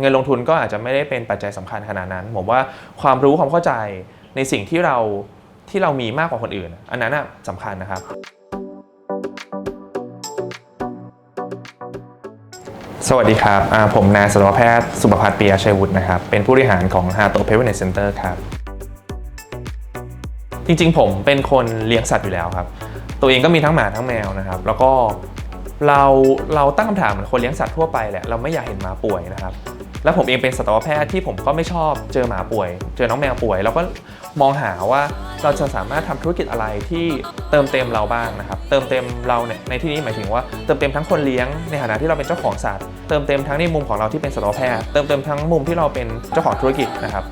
เงินลงทุนก็อาจจะไม่ได้เป็นปัจจัยสำคัญขนาดนั้น ผมว่าความรู้ความเข้าใจในสิ่งที่เราที่เรามีมากกว่าคนอื่น อันนั้นน่ะสำคัญนะครับ สวัสดีครับ ผมนายสัตวแพทย์สุภพัฒน์ปียชัยวุฒินะครับ เป็นผู้บริหารของ h a r t o p e r Wellness Center ครับ จริงๆ ผมเป็นคนเลี้ยงสัตว์อยู่แล้วครับ ตัวเองก็มีทั้งหมาทั้งแมวนะครับ แล้วก็ เราเราตั้งคำถามเหมือนคนเลี้ยงสัตว์ทั่วไปแหละเราไม่อยากเห็นหมาป่วยนะครับ แล้วผมเองเป็นสัตวแพทย์ที่ผมก็ไม่ชอบเจอหมาป่วย เจอน้องแมวป่วย เราก็มองหาว่าเราจะสามารถทำธุรกิจอะไรที่เติมเต็มเราบ้างนะครับ เติมเต็มเราเนี่ยในที่นี้หมายถึงว่าเติมเต็มทั้งคนเลี้ยงในฐานะที่เราเป็นเจ้าของสัตว์ เติมเต็มทั้งในมุมของเราที่เป็นสัตวแพทย์ เติมเต็มทั้งมุมที่เราเป็นเจ้าของธุรกิจนะครับ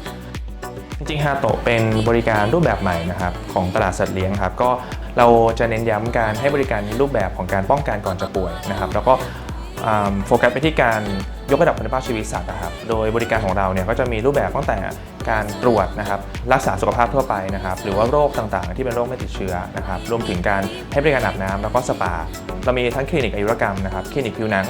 จริงฮาโตะเป็นบริการรูปแบบใหม่นะครับของตลาดสัตว์เลี้ยงครับก็เราจะเน้นย้ำการให้บริการรูปแบบของการป้องกันก่อนจะป่วยนะครับ แล้วก็โฟกัสไปที่การ ยกระดับคุณภาพชีวิตสัตว์นะครับ โดยบริการของเราเนี่ยก็จะมีรูปแบบตั้งแต่การตรวจนะครับ รักษาสุขภาพทั่วไปนะครับ หรือว่าโรคต่างๆ ที่เป็นโรคไม่ติดเชื้อนะครับ รวมถึงการให้บริการอาบน้ำแล้วก็สปา เรามีทั้งคลินิกอายุรกรรมนะครับ คลินิกผิวหนัง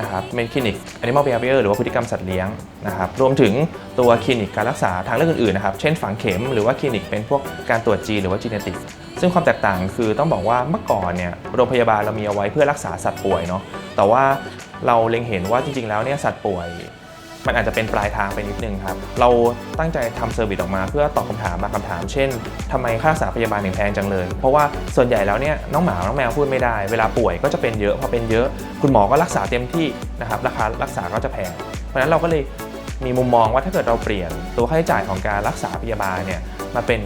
นะครับ เป็นคลินิก Animal Behavior หรือว่าพฤติกรรมสัตว์เลี้ยงนะครับ รวมถึงตัวคลินิกการรักษาทางเลือกอื่นๆนะครับ เช่นฝังเข็มหรือว่าคลินิกเป็นพวกการตรวจจีนหรือว่าจีเนติกซึ่งความแตกต่างคือต้องบอกว่าเมื่อก่อนเนี่ยโรงพยาบาลเรามีเอาไว้เพื่อรักษาสัตว์ป่วยเนาะแต่ว่า เราเล็งเห็นว่าจริง ๆ แล้วเนี่ยสัตว์ป่วย มันอาจจะเป็นปลายทางไปนิดนึงครับ เราตั้งใจทำเซอร์วิสออกมาเพื่อตอบคำถามบางคำถาม เช่นทำไมค่ารักษาพยาบาลถึงแพงจังเลย เพราะว่าส่วนใหญ่แล้วเนี่ยน้องหมา น้องแมวพูดไม่ได้ เวลาป่วยก็จะเป็นเยอะ พอเป็นเยอะ คุณหมอก็รักษาเต็มที่นะครับราคารักษาก็จะแพง เพราะฉะนั้นเราก็เลยมีมุมมองว่าถ้าเกิดเราเปลี่ยนตัวค่าใช้จ่ายของการรักษาพยาบาลเนี่ยมาเป็น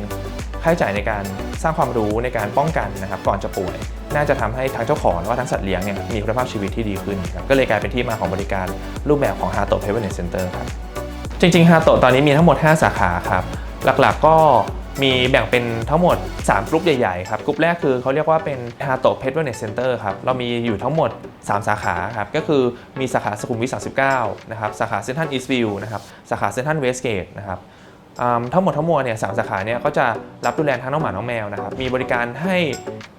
ค่าใช้จ่ายในการสร้างความรู้ในการป้องกันนะครับก่อนจะป่วย น่าจะทำให้ทั้งเจ้าของแล้วก็ทั้งสัตว์เลี้ยงเนี่ยมีคุณภาพชีวิตที่ดีขึ้นครับก็เลยกลายเป็นที่มาของบริการรูปแบบของ h a r t o p e r Wellness Center ครับจริงๆฮาโตะตอนนี้มีทั้งหมด 5 สาขาครับหลักๆก็มีแบ่งเป็นทั้งหมด 3 กลุ่มใหญ่ๆครับกลุ่มแรกคือเขาเรียกว่าเป็นฮาโตะเพชรเวลเนสเซ็นเตอร์ครับเรามีอยู่ทั้งหมด 3 สาขาครับก็คือมีสาขาสุขุมวิท39นะครับสาขาเซ็นทรัลอีสต์วิวนะครับสาขาเซ็นทรัลเวสเกตนะครับ ทั้งหมดทั้งมวลเนี่ยสามสาขาเนี่ยก็จะรับดูแลทั้งน้องหมาน้องแมวนะครับมีบริการให้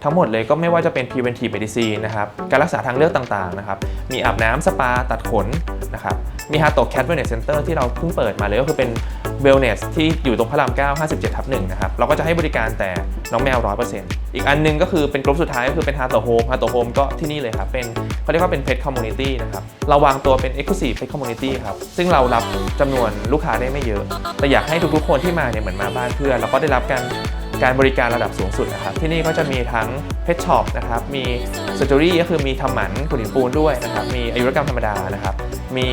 ทั้งหมดเลยก็ไม่ว่าจะเป็น preventive medicine นะครับการรักษาทางเลือกต่างๆนะครับมีอาบน้ำสปาตัดขนนะครับมี h a r t o Cat Wellness Center ที่เราเพิ่งเปิดมาเลยก็คือเป็นเวลเนสที่อยู่ตรงพระราม 9 57ทับ1นะครับเราก็จะให้บริการแต่ น้องแมว100%อีกอันนึงก็คือเป็นกลุ่มสุดท้ายก็คือเป็นฮาร์ตโฮมฮาร์ตโฮมก็ที่นี่เลยครับเป็นเขาเรียกว่าเป็นเพจคอมมูนิตี้นะครับเราวางตัวเป็น exclusive pet community ครับซึ่งเรารับจำนวนลูกค้าได้ไม่เยอะ แต่อยากให้ทุกๆคนที่มาเนี่ยเหมือนมาบ้านเพื่อนแล้วก็ได้รับการ การบริการระดับสูงสุดนะครับ ที่นี่ก็จะมีทั้งเพชช็อปนะครับ มีเซอร์เจอรี่ก็คือมีทำหมันขุดหินปูนด้วยนะครับ มีอายุรกรรมธรรมดานะครับ มี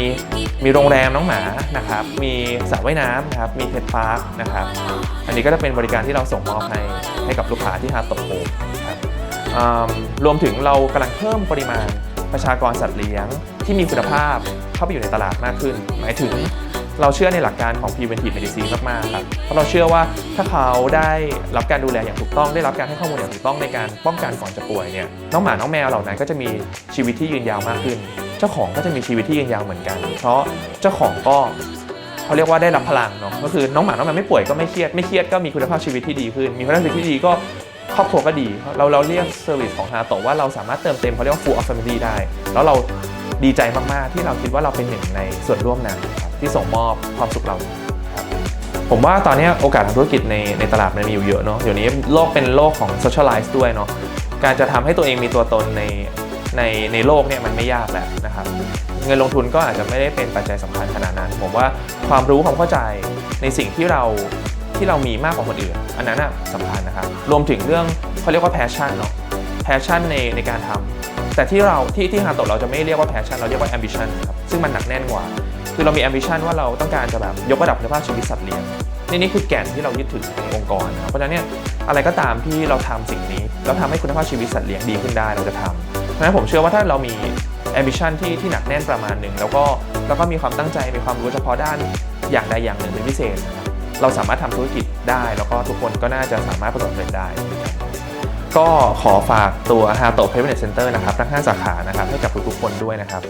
มีโรงแรมน้องหมานะครับ มีสระว่ายน้ำนะครับ มีเพชพาร์คนะครับ อันนี้ก็จะเป็นบริการที่เราส่งมอบให้ให้กับลูกค้าที่ฮาโตโฮมครับรวมถึงเรากำลังเพิ่มปริมาณประชากรสัตว์เลี้ยงที่มีคุณภาพเข้าไปอยู่ในตลาดมากขึ้น หมายถึง เราเชื่อในหลักการของ preventive medicine มากๆครับเพราะเราเชื่อว่าถ้าเขาได้รับการดูแลอย่างถูกต้อง ได้รับการให้ข้อมูลอย่างถูกต้องในการป้องกันก่อนจะป่วยเนี่ยน้องหมาน้องแมวเหล่านั้นก็จะมีชีวิตที่ยืนยาวมากขึ้น เจ้าของก็จะมีชีวิตที่ยืนยาวเหมือนกัน เพราะเจ้าของก็เขาเรียกว่าได้รับพลังเนาะก็คือน้องหมาน้องแมวไม่ป่วยก็ไม่เครียดไม่เครียดก็มีคุณภาพชีวิตที่ดีขึ้น มีคุณภาพชีวิตที่ดีก็ครอบครัวก็ดี เราเราเรียกเซอร์วิสของฮาโตะว่าเราสามารถเติมเต็มเขาเรียกว่า full of family ได้ แล้วเรา ดีใจมาก ๆ ที่เราคิดว่าเราเป็นหนึ่งในส่วนร่วมนั้นที่ส่งมอบความสุขเราผมว่าตอนนี้โอกาสทางธุรกิจในในตลาดมันมีอยู่เยอะเนาะเดี๋ยวนี้โลกเป็นโลกของ socialize ด้วยเนาะการจะทำให้ตัวเองมีตัวตนในในในโลกเนี่ยมันไม่ยากแล้วนะครับ เงินลงทุนก็อาจจะไม่ได้เป็นปัจจัยสำคัญขนาดนั้น ผมว่าความรู้ความเข้าใจในสิ่งที่เราที่เรามีมากกว่าคนอื่น อันนั้นน่ะสำคัญนะครับ รวมถึงเรื่องเขาเรียกว่า passion เนาะ passion ในในการทำ แต่ที่เราที่ที่ฮาโตะเราจะไม่เรียกว่า passion เราเรียกว่า ambition ครับซึ่งมันหนักแน่นกว่า คือเรามี ambition ว่าเราต้องการจะแบบยกระดับคุณภาพชีวิตสัตว์เลี้ยงนี่นี่คือแก่นที่เรายึดถือในองค์กรนะครับเพราะฉะนั้นเนี่ยอะไรก็ตามที่เราทำสิ่งนี้ เราทำให้คุณภาพชีวิตสัตว์เลี้ยงดีขึ้นได้เราจะทำเพราะฉะนั้นผมเชื่อว่าถ้าเรามี ambition ที่ที่หนักแน่นประมาณหนึ่งแล้วก็แล้วก็มีความตั้งใจมีความรู้เฉพาะด้านอย่างใดอย่างหนึ่งเป็นพิเศษ เราสามารถทำธุรกิจได้ แล้วก็ทุกคนก็น่าจะสามารถประสบความสำเร็จได้ ก็ขอฝากตัว h a r t o p a y m e n t Center นะครับทั้ง 5 สาขานะครับให้กับทุกๆคนด้วยนะครับ